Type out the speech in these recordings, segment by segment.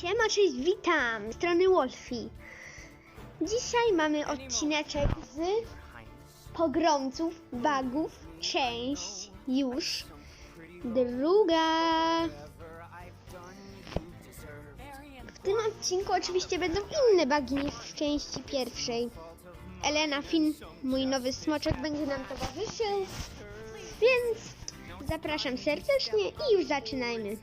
Siema, cześć, witam! Z strony Wolfie. Dzisiaj mamy odcineczek z pogromców, bugów, część już druga. W tym odcinku oczywiście będą inne bugi niż w części pierwszej. Elena Finn, mój nowy smoczek, będzie nam towarzyszył, więc zapraszam serdecznie i już zaczynajmy.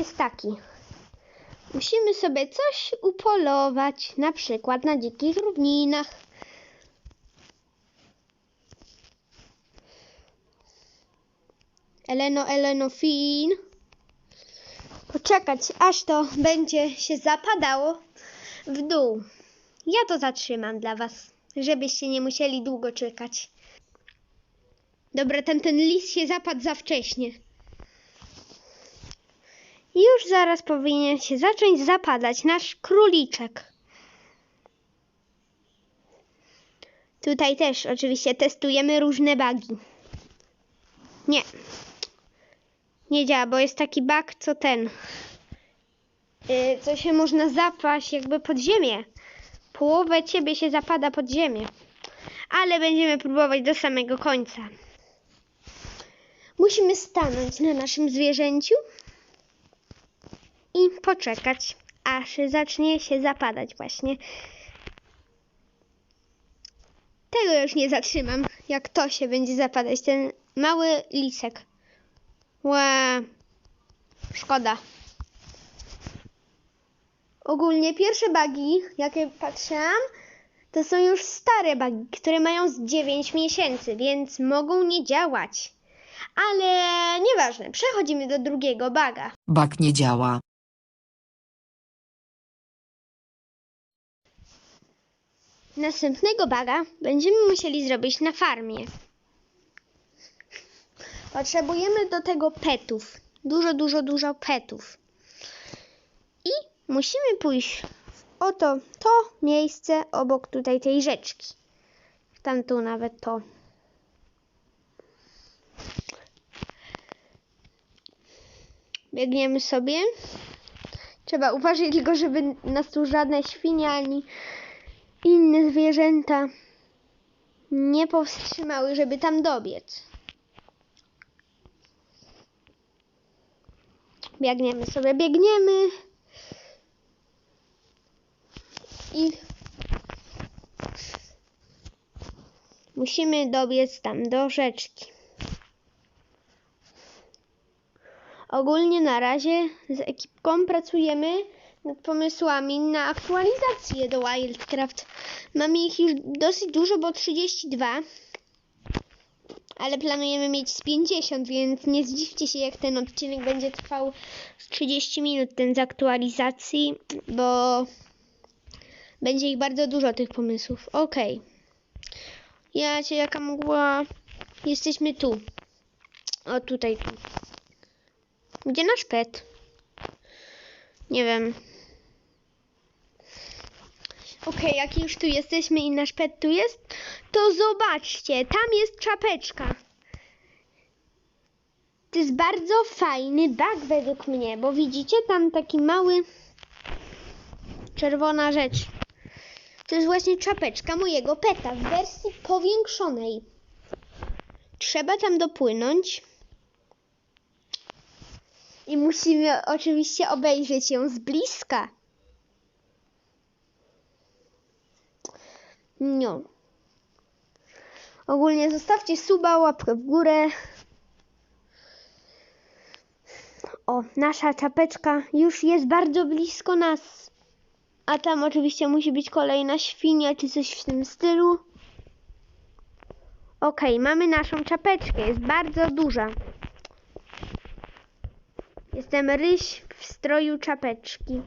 Jest taki. Musimy sobie coś upolować, na przykład na dzikich równinach. Eleno, Eleno, Fin. Poczekać, aż to będzie się zapadało w dół. Ja to zatrzymam dla was, żebyście nie musieli długo czekać. Dobra, ten, ten lis się zapadł za wcześnie. Już zaraz powinien się zacząć zapadać nasz króliczek. Tutaj też oczywiście testujemy różne bugi. Nie. Nie działa, bo jest taki bug, co ten. Yy, co się można zapaść jakby pod ziemię. Połowę ciebie się zapada pod ziemię. Ale będziemy próbować do samego końca. Musimy stanąć na naszym zwierzęciu i poczekać, aż zacznie się zapadać właśnie. Tego już nie zatrzymam, jak to się będzie zapadać, ten mały lisek. Ła, szkoda. Ogólnie pierwsze bugi, jakie patrzyłam, to są już stare bugi, które mają z 9 miesięcy, więc mogą nie działać. Ale nieważne, przechodzimy do drugiego baga. Bak nie działa. Następnego baga będziemy musieli zrobić na farmie. Potrzebujemy do tego petów. Dużo, dużo, dużo petów. I musimy pójść w oto to miejsce obok tutaj tej rzeczki. Tam tu nawet to. Biegniemy sobie. Trzeba uważać tylko, żeby nas tu żadne świnie ani inne zwierzęta nie powstrzymały, żeby tam dobiec. Biegniemy sobie, biegniemy. I musimy dobiec tam do rzeczki. Ogólnie na razie z ekipką pracujemy nad pomysłami na aktualizację do Wildcraft. Mamy ich już dosyć dużo, bo 32. Ale planujemy mieć z 50, więc nie zdziwcie się, jak ten odcinek będzie trwał z 30 minut, ten z aktualizacji, bo będzie ich bardzo dużo, tych pomysłów. Okej. Ja cię jaka mgła. Jesteśmy tu. O, tutaj, tu. Gdzie nasz pet? Nie wiem. Okej, jak już tu jesteśmy i nasz pet tu jest, to zobaczcie, tam jest czapeczka. To jest bardzo fajny bug według mnie, bo widzicie tam taki mały czerwona rzecz. To jest właśnie czapeczka mojego peta w wersji powiększonej. Trzeba tam dopłynąć. I musimy oczywiście obejrzeć ją z bliska. No. Ogólnie zostawcie suba, łapkę w górę. O, nasza czapeczka już jest bardzo blisko nas. A tam oczywiście musi być kolejna świnia czy coś w tym stylu. Okej, mamy naszą czapeczkę, jest bardzo duża. Jestem ryś w stroju czapeczki.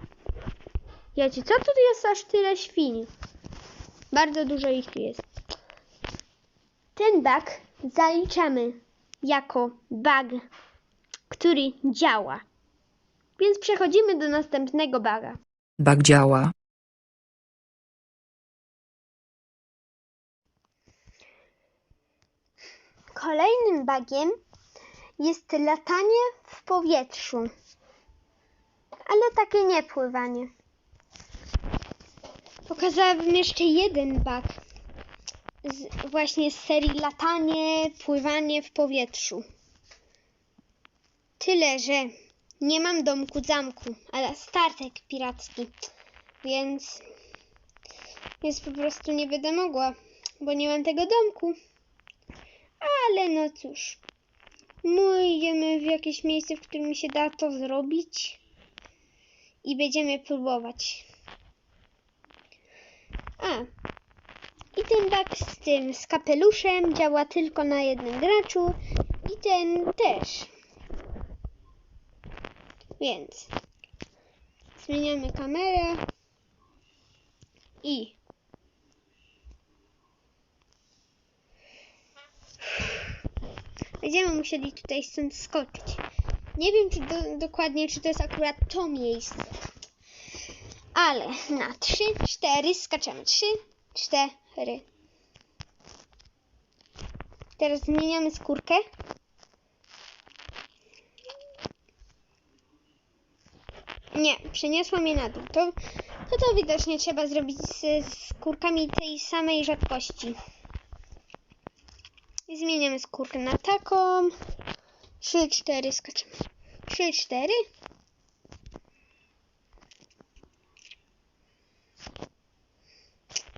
Wiecie, co tu jest aż tyle świń? Bardzo dużo ich tu jest. Ten bug zaliczamy jako bug, który działa. Więc przechodzimy do następnego buga. Bug działa. Kolejnym bagiem jest latanie w powietrzu. Ale takie nie pływanie. Pokazałabym jeszcze jeden bag. Z, właśnie z serii latanie, pływanie w powietrzu. Tyle, że nie mam domku zamku, ale statek piracki. Więc więc po prostu nie będę mogła, bo nie mam tego domku. Ale no cóż. My idziemy w jakieś miejsce, w którym się da to zrobić. I będziemy próbować. A. I ten bug z tym, z kapeluszem działa tylko na jednym graczu. I ten też. Więc. Zmieniamy kamerę. I. Będziemy musieli tutaj stąd skoczyć. Nie wiem czy do, dokładnie, czy to jest akurat to miejsce. Ale na 3, 4 skaczemy. 3, 4. Teraz zmieniamy skórkę. Nie, przeniosła mnie na dół. To, to, to widocznie trzeba zrobić z, skórkami tej samej rzadkości. Zmieniamy skórkę na taką. 3, 4 skaczemy. 3, 4.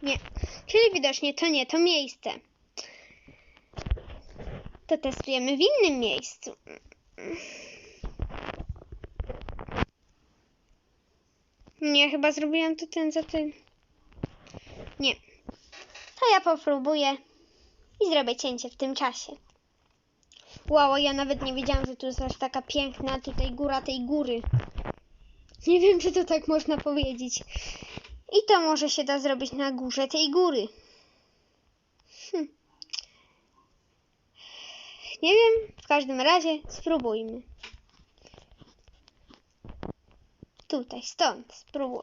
Nie. Czyli widocznie to nie to miejsce. To testujemy w innym miejscu. Nie, chyba zrobiłam to ten za ten. Nie. To ja popróbuję i zrobię cięcie w tym czasie. Wow, ja nawet nie wiedziałam, że tu jest aż taka piękna tutaj góra tej góry. Nie wiem, czy to tak można powiedzieć. I to może się da zrobić na górze tej góry. Hm. Nie wiem, w każdym razie spróbujmy. Tutaj, stąd, spróbuj.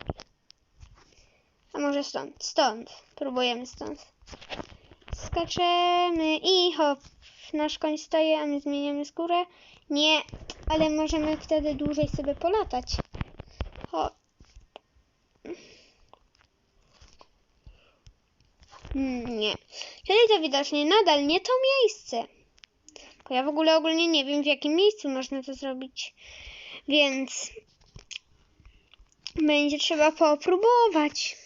A może stąd, stąd. Próbujemy stąd. Skaczemy i hop. Nasz koń staje, a my zmieniamy skórę. Nie, ale możemy wtedy dłużej sobie polatać. Hop. Mm, Nie. Czyli to widocznie nadal nie to miejsce. Bo ja w ogóle ogólnie nie wiem, w jakim miejscu można to zrobić. Więc będzie trzeba popróbować.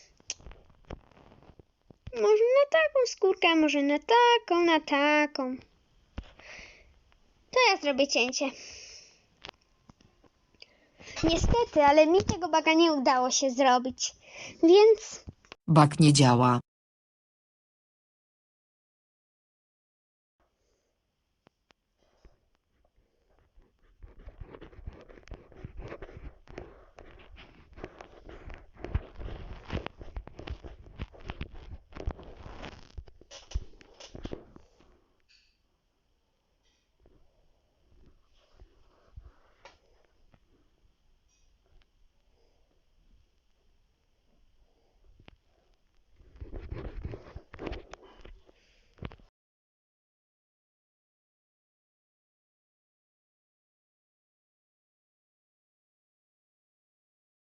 Może na taką skórkę, może na taką, na taką. To ja zrobię cięcie. Niestety, ale mi tego baga nie udało się zrobić. Więc Bug nie działa.